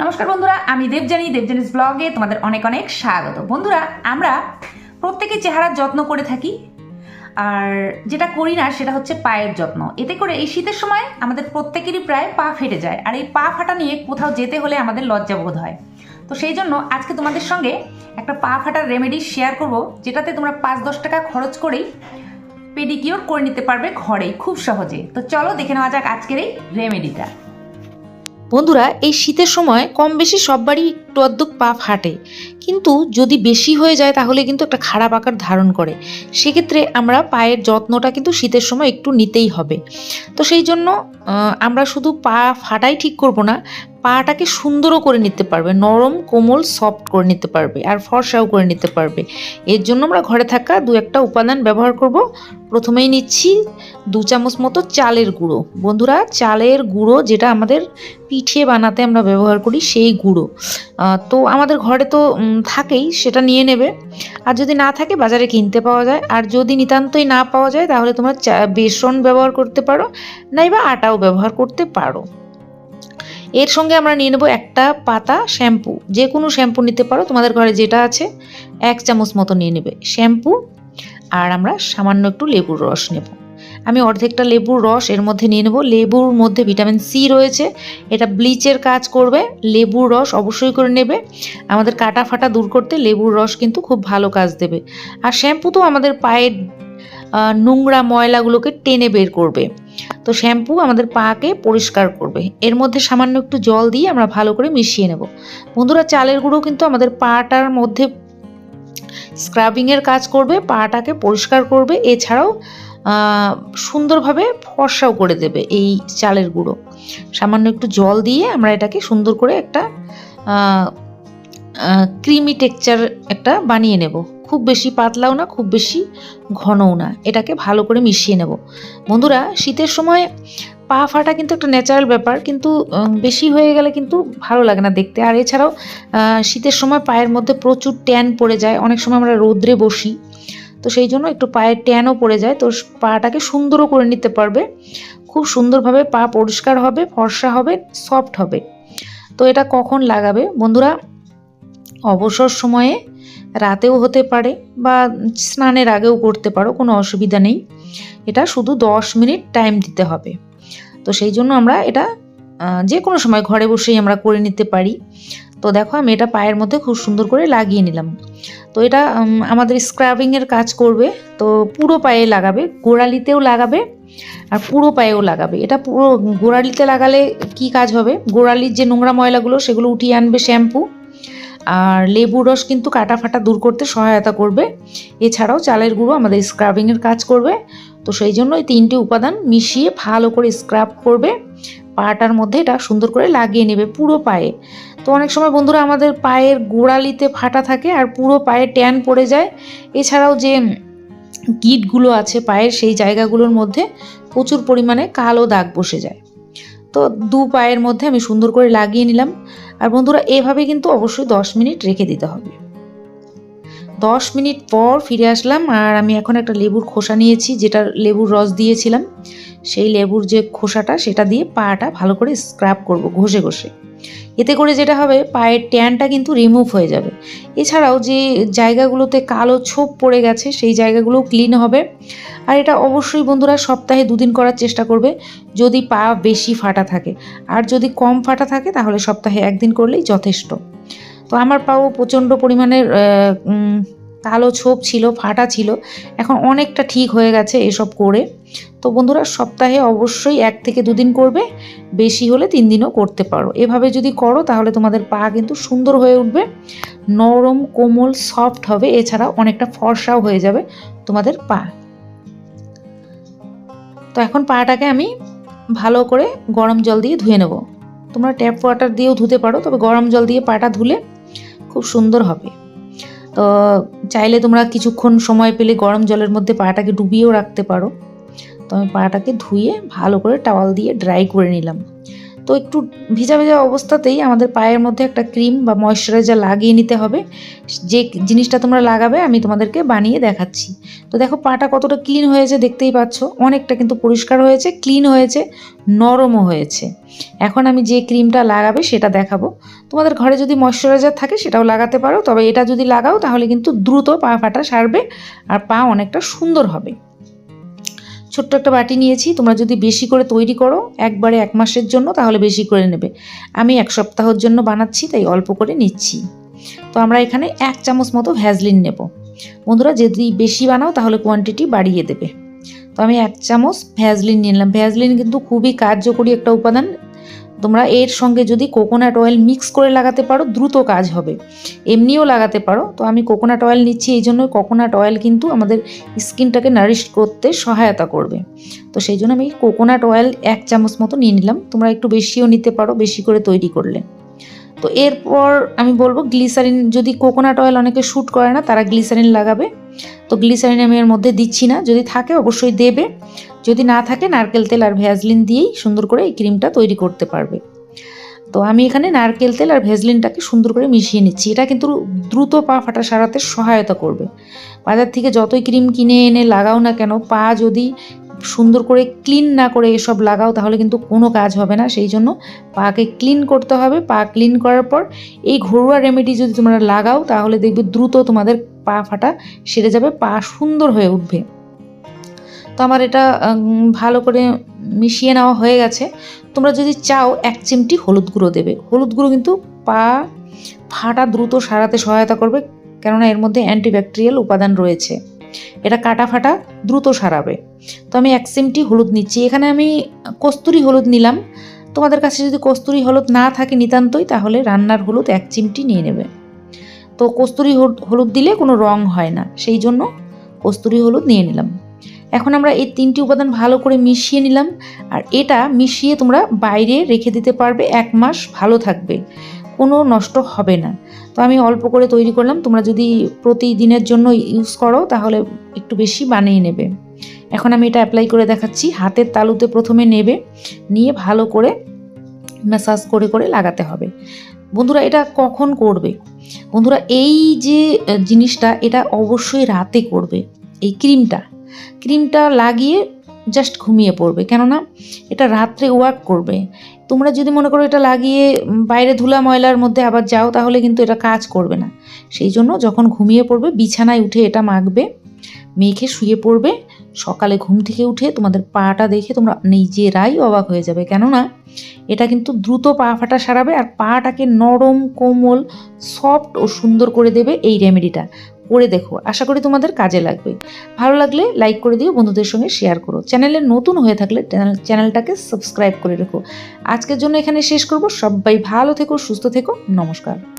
নমস্কার বন্ধুরা, আমি দেবজানি দেবজানিস ব্লগে তোমাদের অনেক অনেক স্বাগত। বন্ধুরা, আমরা প্রত্যেকে চেহারার যত্ন করে থাকি, আর যেটা করি না সেটা হচ্ছে পায়ের যত্ন। এতে করে এই শীতের সময় আমাদের প্রত্যেকেরই প্রায় পা ফেটে যায়, আর এই পা ফাটা নিয়ে কোথাও যেতে হলে আমাদের লজ্জা বোধ হয়। তো সেই জন্য আজকে তোমাদের সঙ্গে একটা পা ফাটার রেমেডি শেয়ার করব, যেটাতে তোমরা পাঁচ দশ টাকা খরচ করেই পেডিকিওর করে নিতে পারবে ঘরেই, খুব সহজে। তো চলো দেখে নেওয়া যাক আজকের এই রেমেডিটা বন্ধুরা এই শীতের সময় কম বেশি সব বাড়ি একটু আধটু পা ফাটে। কিন্তু যদি বেশি হয়ে যায়, তাহলে কিন্তু একটা খারাপ আকার ধারণ করে। সেক্ষেত্রে আমরা পায়ের যত্নটা কিন্তু শীতের সময় একটু নিতেই হবে। তো সেই জন্য আমরা শুধু পা ফাটাই ঠিক করব না, পাটাকে সুন্দরও করে নিতে পারবে। নরম, কোমল, সফট করে নিতে পারবে আর ফর্সাও করে নিতে পারবে। এর জন্য আমরা ঘরে থাকা দু একটা উপাদান ব্যবহার করব। প্রথমেই নিচ্ছি দু চামচ মতো চালের গুঁড়ো। বন্ধুরা, চালের গুঁড়ো যেটা আমাদের পিঠে বানাতে আমরা ব্যবহার করি, সেই গুঁড়ো। তো আমাদের ঘরে তো থাকেই, সেটা নিয়ে নেবে। আর যদি না থাকে, বাজারে কিনতে পাওয়া যায়। আর যদি নিতান্তই না পাওয়া যায়, তাহলে তোমরা বেসন ব্যবহার করতে পারো, নাইবা আটাও ব্যবহার করতে পারো। এর সঙ্গে আমরা নিয়ে নেব একটা পাতা শ্যাম্পু। যে কোনো শ্যাম্পু নিতে পারো, তোমাদের ঘরে যেটা আছে, এক চামচ মতো নিয়ে নেবে। শ্যাম্পু, আর আমরা সামান্য একটু লেবুর রস নেব। আমি অর্ধেকটা লেবুর রস এর মধ্যে নিয়ে নেব। লেবুর মধ্যে ভিটামিন সি রয়েছে। এটা ব্লিচের কাজ করবে। লেবুর রস অবশ্যই করে নেবে। আমাদের কাটা ফাটা দূর করতে লেবুর রস কিন্তু খুব ভালো কাজ দেবে। আর শ্যাম্পু তো আমাদের পায়ের নোংরা ময়লাগুলোকে টেনে বের করবে। তো শ্যাম্পু আমাদের পাকে পরিষ্কার করবে। এর মধ্যে সামান্য একটু জল দিয়ে আমরা ভালো করে মিশিয়ে নেব। বন্ধুরা, চালের গুঁড়ো কিন্তু আমাদের পাটার মধ্যে স্ক্রাবিংয়ের কাজ করবে। পাটাকে পরিষ্কার করবে। এছাড়াও সুন্দরভাবে ফর্সাও করে দেবে এই চালের গুঁড়ো। সামান্য একটু জল দিয়ে আমরা এটাকে সুন্দর করে একটা ক্রিমি টেক্সচার একটা বানিয়ে নেব। খুব বেশি পাতলাও না, খুব বেশি ঘনও না। এটাকে ভালো করে মিশিয়ে নেব। বন্ধুরা, শীতের সময় পা ফাটা কিন্তু একটা ন্যাচারাল ব্যাপার, কিন্তু বেশি হয়ে গেলে কিন্তু ভালো লাগে না দেখতে। আর এছাড়াও শীতের সময় পায়ের মধ্যে প্রচুর ট্যান পড়ে যায়। অনেক সময় আমরা রোদ্রে বসি। তো সেই জন্য একটু পায়ের ট্যানও পড়ে যায়, তো পাটাকে সুন্দরও করে নিতে পারবে। খুব সুন্দরভাবে পা পরিষ্কার হবে, ফর্সা হবে, সফট হবে। তো এটা কখন লাগাবে? বন্ধুরা, অবসর সময়ে রাতেও হতে পারে বা স্নানের আগেও করতে পারো, কোনো অসুবিধা নেই। এটা শুধু দশ মিনিট টাইম দিতে হবে। তো সেই জন্য আমরা এটা যে কোনো সময় ঘরে বসেই আমরা করে নিতে পারি। তো দেখো, আমি এটা পায়ের মধ্যে খুব সুন্দর করে লাগিয়ে নিলাম। তো এটা আমাদের স্ক্রাবিংয়ের কাজ করবে, তো পুরো পায়ে লাগাবে, গোড়ালিতেও লাগাবে আর পুরো পায়েও লাগাবে। এটা পুরো গোড়ালিতে লাগালে কি কাজ হবে? গোড়ালির যে নোংরা ময়লাগুলো, সেগুলো উঠিয়ে আনবে শ্যাম্পু আর লেবুর রস কিন্তু কাটা ফাটা দূর করতে সহায়তা করবে। এছাড়াও চালের গুঁড়ো আমাদের স্ক্রাবিংয়ের কাজ করবে। তো সেই জন্য এই তিনটি উপাদান মিশিয়ে ভালো করে স্ক্রাব করবে। পাটার মধ্যে এটা সুন্দর করে লাগিয়ে নেবে পুরো পায়ে। তো অনেক সময় বন্ধুরা আমাদের পায়ের গোড়ালিতে ফাটা থাকে আর পুরো পায়ে ট্যান পড়ে যায়। এছাড়াও যে গিটগুলো আছে পায়ের সেই জায়গাগুলোর মধ্যে প্রচুর পরিমাণে কালো দাগ বসে যায়। তো দু পায়ের মধ্যে আমি সুন্দর করে লাগিয়ে নিলাম। আর বন্ধুরা এভাবে কিন্তু অবশ্যই দশ মিনিট রেখে দিতে হবে। দশ মিনিট পর ফিরে আসলাম আর আমি এখন একটা লেবুর খোসা নিয়েছি, যেটা লেবুর রস দিয়েছিলাম। সেই লেবুর যে খোসাটা, সেটা দিয়ে পাটা ভালো করে স্ক্রাব করব ঘষে ঘষে। এতে করে যেটা হবে, পায়ের ট্যানটা কিন্তু রিমুভ হয়ে যাবে। এছাড়াও যে জায়গাগুলোতে কালো ছোপ পড়ে গেছে, সেই জায়গাগুলো ক্লিন হবে। আর এটা অবশ্যই বন্ধুরা সপ্তাহে দুদিন করার চেষ্টা করবে, যদি পা বেশি ফাটা থাকে। আর যদি কম ফাটা থাকে, তাহলে সপ্তাহে একদিন করলেই যথেষ্ট। তো আমার পাও প্রচণ্ড পরিমাণের কালো ছোপ ছিল, ফাটা ছিল। এখন অনেকটা ঠিক হয়ে গেছে এসব করে। তো বন্ধুরা, সপ্তাহে অবশ্যই এক থেকে দুদিন করবে। বেশি হলে তিন দিনও করতে পারো। এভাবে যদি করো, তাহলে তোমাদের পা কিন্তু সুন্দর হয়ে উঠবে। নরম, কোমল, সফট হবে। এছাড়া অনেকটা ফর্সাও হয়ে যাবে তোমাদের পা। তো এখন পাটাকে আমি ভালো করে গরম জল দিয়ে ধুয়ে নেব। তোমরা ট্যাপ ওয়াটার দিয়েও ধুতে পারো, তবে গরম জল দিয়ে পাটা ধুলে খুব সুন্দর হবে। তো চাইলে তোমরা কিছুক্ষণ সময় পেলে গরম জলের মধ্যে পাটাকে ডুবিয়েও রাখতে পারো। তো আমি পাটাকে ধুয়ে ভালো করে টাওয়াল দিয়ে ড্রাই করে নিলাম। তো একটু ভিজা ভেজা অবস্থাতেই আমাদের পায়ের মধ্যে একটা ক্রিম বা ময়শ্চারাইজার লাগিয়ে নিতে হবে। যে জিনিসটা তোমরা লাগাবে আমি তোমাদেরকে বানিয়ে দেখাচ্ছি। তো দেখো পাটা কতটা ক্লিন হয়েছে দেখতেই পাচ্ছ। অনেকটা কিন্তু পরিষ্কার হয়েছে ক্লিন হয়েছে, নরমও হয়েছে। এখন আমি যে ক্রিমটা লাগাবে সেটা দেখাবো। তোমাদের ঘরে যদি ময়শ্চারাইজার থাকে সেটাও লাগাতে পারো, তবে এটা যদি লাগাও তাহলে কিন্তু দ্রুত পা ফাটা সারবে আর পা অনেকটা সুন্দর হবে। ছোট্ট একটা বাটি নিয়েছি, তোমরা যদি বেশি করে তৈরি করো একবারে এক মাসের জন্য, তাহলে বেশি করে নেবে। আমি এক সপ্তাহের জন্য বানাচ্ছি, তাই অল্প করে নিচ্ছি। তো আমরা এখানে এক চামচ মতো ভ্যাজলিন নেব। বন্ধুরা, যদি বেশি বানাও, তাহলে কোয়ান্টিটি বাড়িয়ে দেবে। তো আমি এক চামচ ভ্যাজলিন নিলাম। ভ্যাজলিন কিন্তু খুবই কার্যকরী একটা উপাদান। তোমরা এর সঙ্গে যদি কোকোনাট অয়েল মিক্স করে লাগাতে পারো, দ্রুত কাজ হবে। এমনিও লাগাতে পারো। তো আমি কোকোনাট অয়েল নিচ্ছি এই জন্য কোকোনাট অয়েল কিন্তু আমাদের স্কিনটাকে নারিশ করতে সহায়তা করবে। তো সেই জন্য আমি কোকোনাট অয়েল এক চামচ মতো নিয়ে নিলাম। তোমরা একটু বেশিও নিতে পারো, বেশি করে তৈরি করলে। তো এরপর আমি বলব গ্লিসারিন যদি কোকোনাট অয়েল অনেকে শ্যুট করে না, তারা গ্লিসারিন লাগাবে। তো গ্লিসারিন আমি এর মধ্যে দিচ্ছি না। যদি থাকে অবশ্যই দেবে। যদি না থাকে, নারকেল তেল আর ভ্যাজলিন দিয়েই সুন্দর করে এই ক্রিমটা তৈরি করতে পারবে। তো আমি এখানে নারকেল তেল আর ভেজলিনটাকে সুন্দর করে মিশিয়ে নিচ্ছি। এটা কিন্তু দ্রুত পা ফাটা সারাতে সহায়তা করবে। বাজার থেকে যতই ক্রিম কিনে এনে লাগাও না কেন, পা যদি সুন্দর করে ক্লিন না করে এসব লাগাও, তাহলে কিন্তু কোনো কাজ হবে না। সেই জন্য পাকে ক্লিন করতে হবে। পা ক্লিন করার পর এই ঘরোয়া রেমেডি যদি তোমরা লাগাও, তাহলে দেখবে দ্রুত তোমাদের পা ফাটা সেরে যাবে, পা সুন্দর হয়ে উঠবে। তো আমার এটা ভালো করে মিশিয়ে নেওয়া হয়ে গেছে। তোমরা যদি চাও, এক চিমটি হলুদ গুঁড়ো দেবে। হলুদ গুঁড়ো কিন্তু পা ফাটা দ্রুত সারাতে সহায়তা করবে, কেননা এর মধ্যে অ্যান্টিব্যাকটেরিয়াল উপাদান রয়েছে। এটা কাটা ফাটা দ্রুত সারাবে। তো আমি এক চিমটি হলুদ নিচ্ছি। এখানে আমি কস্তুরি হলুদ নিলাম। তোমাদের কাছে যদি কস্তুরি হলুদ না থাকে নিতান্তই, তাহলে রান্নার হলুদ এক চিমটি নিয়ে নেবে। তো কস্তুরি হলুদ দিলে কোনো রং হয় না, সেই জন্য কস্তুরি হলুদ নিয়ে নিলাম। এখন আমরা এই তিনটি উপাদান ভালো করে মিশিয়ে নিলাম। আর এটা মিশিয়ে তোমরা বাইরে রেখে দিতে পারবে। এক মাস ভালো থাকবে। কোনো নষ্ট হবে না। তো আমি অল্প করে তৈরি করলাম। তোমরা যদি প্রতিদিনের জন্য ইউজ করো, তাহলে একটু বেশি বানিয়ে নেবে। এখন আমি এটা অ্যাপ্লাই করে দেখাচ্ছি। হাতের তালুতে প্রথমে নেবে, নিয়ে ভালো করে ম্যাসাজ করে করে লাগাতে হবে। বন্ধুরা, এটা কখন করবে? বন্ধুরা, এই যে জিনিসটা, এটা অবশ্যই রাতে করবে। এই ক্রিমটা ক্রিমটা লাগিয়ে জাস্ট ঘুমিয়ে পড়বে। কেননা এটা রাত্রে ওয়ার্ক করবে। তোমরা যদি মনে করো এটা লাগিয়ে বাইরে ধুলা ময়লার মধ্যে আবার যাও, তাহলে কিন্তু এটা কাজ করবে না। সেই জন্য যখন ঘুমিয়ে পড়বে, বিছানায় উঠে এটা মাখবে, মেখে শুয়ে পড়বে, সকালে ঘুম থেকে উঠে তোমাদের পাটা দেখে তোমরা নিজেরাই অবাক হয়ে যাবে। কেননা এটা কিন্তু দ্রুত পা ফাটা সারাবে আর পাটাকে নরম, কোমল সফট ও সুন্দর করে দেবে এই রেমেডিটা করে দেখো। আশা করি তোমাদের কাজে লাগবে। ভালো লাগলে লাইক করে দিও, বন্ধুদের সঙ্গে শেয়ার করো। চ্যানেলে নতুন হয়ে থাকলে চ্যানেলটাকে সাবস্ক্রাইব করে রেখো। আজকের জন্য এখানে শেষ করব। সবাই ভালো থেকো, সুস্থ থেকো। নমস্কার।